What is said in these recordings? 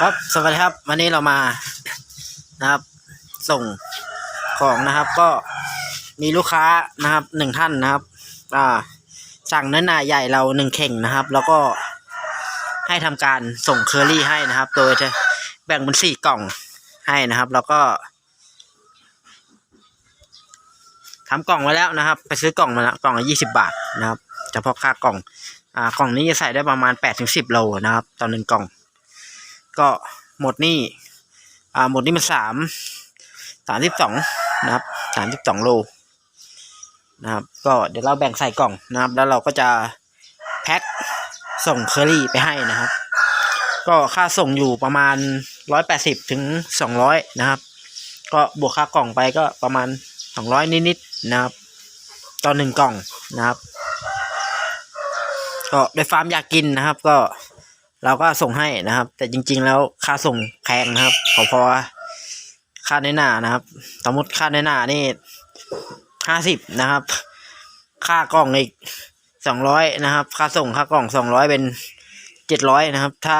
ครับสวัสดีครับ วันนี้เรามานะครับ ส่งของนะครับ ก็มีลูกค้านะครับหนึ่งท่านนะครับ อ่า สั่งเนื้อหนาใหญ่เราหนึ่งเข่งนะครับ แล้วก็ให้ทำการส่งเคอรี่ให้นะครับ โดยจะแบ่งเป็นสี่กล่องให้นะครับ แล้วก็ทำกล่องไว้แล้วนะครับ ไปซื้อกล่องมาแล้วกล่องละยี่สิบาทนะครับเฉพาะค่ากล่อง อ่ากล่องนี้จะใส่ได้ประมาณแปดถึงสิบโลนะครับต่อหนึ่งกล่อง ก็หมดนี่อ่าหมดนี่มันสามสามสิบสองนะครับสามสิบสองโลนะครับ ก็เดี๋ยวเราแบ่งใส่กล่องนะครับ แล้วเราก็จะแพ็คส่งเคอรี่ไปให้นะครับ ก็ค่าส่งอยู่ประมาณร้อยแปดสิบถึงสองร้อยนะครับ ก็บวกค่ากล่องไปก็ประมาณสองร้อยนิดๆนะครับต่อหนึ่งกล่องนะครับ ก็โดยฟาร์มอยากกินนะครับ ก็ เราก็ส่งให้นะครับ แต่จริง ๆ แล้วค่าส่งแพงนะครับพอพอค่าในหน้านะครับ สมมติค่าในหน้านี่ห้าสิบนะครับ ค่ากล่องอีกสองร้อยนะครับ ค่าส่งค่ากล่องสองร้อยเป็นเจ็ดร้อยนะครับ ถ้า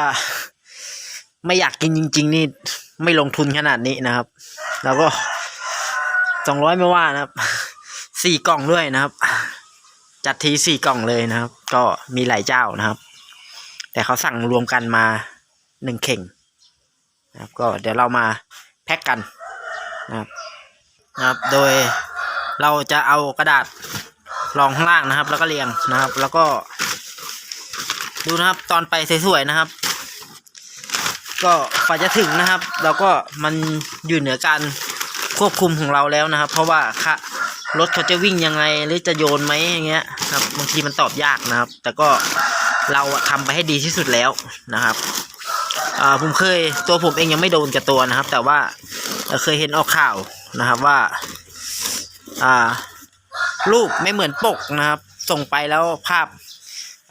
ไม่อยากกินจริง ๆ นี่ไม่ลงทุนขนาดนี้นะครับ แล้วก็สองร้อยไม่ว่านะครับสี่กล่องด้วยนะครับ จัดทีสี่กล่องเลยนะครับ ก็มีหลายเจ้านะครับ แต่เขาสั่งรวมกันมาหนึ่งเข่งนะครับก็เดี๋ยวเรามาแพ็กกันนะครับนะครับโดยเราจะเอากระดาษรองข้างล่างนะครับ แล้วก็เรียงนะครับ แล้วก็ ดูนะครับตอนไปสวยๆนะครับ ก็กว่าจะถึงนะครับ เราก็มันอยู่เหนือการควบคุมของเราแล้วนะครับ เพราะว่าค่ะรถเขาจะวิ่งยังไงหรือจะโยนไหมอย่างเงี้ยครับบางทีมันตอบยากนะครับ แต่ก็ เราอะทำไปให้ดีที่สุดแล้วนะครับผมเคยตัวผมเองยังไม่โดนกับตัวนะครับ แต่ว่าเคยเห็นออกข่าวนะครับว่ารูปไม่เหมือนปกนะครับ ส่งไปแล้วภาพ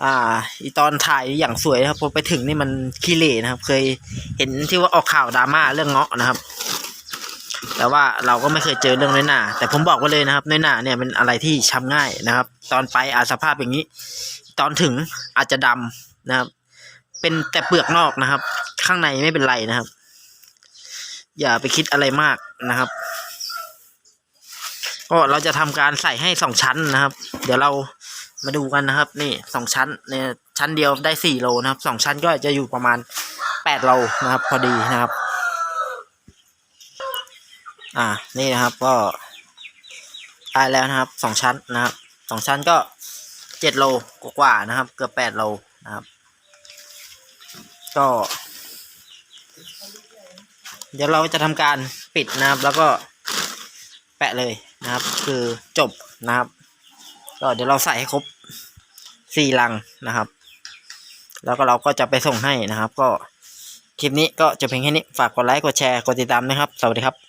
อ่าอีตอนถ่ายอย่างสวยนะครับพอไปถึงนี่มันขี้เหร่นะครับ เคยเห็นที่ว่าออกข่าวดราม่าเรื่องเงาะนะครับ แต่ว่าเราก็ไม่เคยเจอเรื่องน้อยหนาแต่ผมบอกไว้เลยนะครับน้อยหนาเนี่ยเป็นอะไรที่ช้ำง่ายนะครับ ตอนไปอาจสภาพอย่างนี้ ตอนถึงอาจจะดำนะครับ เป็นแต่เปลือกนอกนะครับ ข้างในไม่เป็นไรนะครับ อย่าไปคิดอะไรมากนะครับ ก็เราจะทำการใส่ให้สองชั้นนะครับ เดี๋ยวเรามาดูกันนะครับ นี่สองชั้นเนี่ยชั้นเดียวได้สี่โลนะครับสองชั้นก็จะอยู่ประมาณแปดโลนะครับ พอดีนะครับ อ่า นี่นะครับก็ได้แล้วนะครับสองชั้นนะครับสองชั้นก็เจ็ดโลกว่านะครับ เกือบแปดโลนะครับ ก็ เดี๋ยวเราจะทำการปิดนะครับ แล้วก็แปะเลยนะครับ คือจบนะครับ ก็เดี๋ยวเราใส่ให้ครบสี่ลังนะครับ แล้วก็เราก็จะไปส่งให้นะครับ ก็คลิปนี้ก็จะเพียงแค่นี้ฝากกดไลค์กดแชร์กดติดตามนะครับ สวัสดีครับ